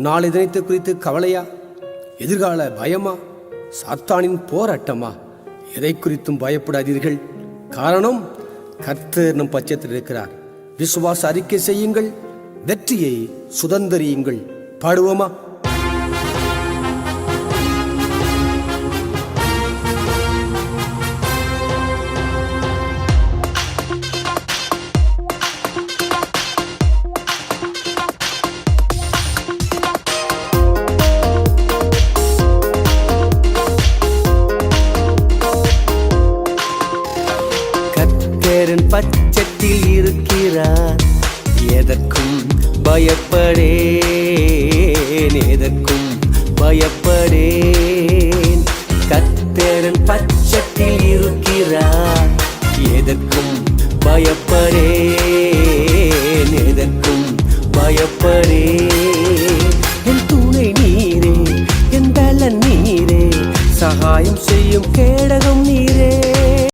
நாளை தினத்தை குறித்து கவலையா? எதிர்கால பயமா? சாத்தானின் போராட்டமா? எதை குறித்தும் பயப்படாதீர்கள். காரணம் கர்த்தர் நம் பட்சத்தில் இருக்கிறார். விசுவாச அறிக்கை செய்யுங்கள் வெற்றியை சுதந்தரியுங்கள். பாடுவோமா? கத்தரன் பச்சத்தில் இருக்கிறார். எதற்கும் பயப்படேன் எதற்கும் பயப்படேன். கத்தேரன் பச்சத்தில் இருக்கிறார். எதற்கும் பயப்படேன் எதற்கும் பயப்படேன். என் துணை நீரே என் பலன் நீரே சகாயம் செய்யும் கேடகம்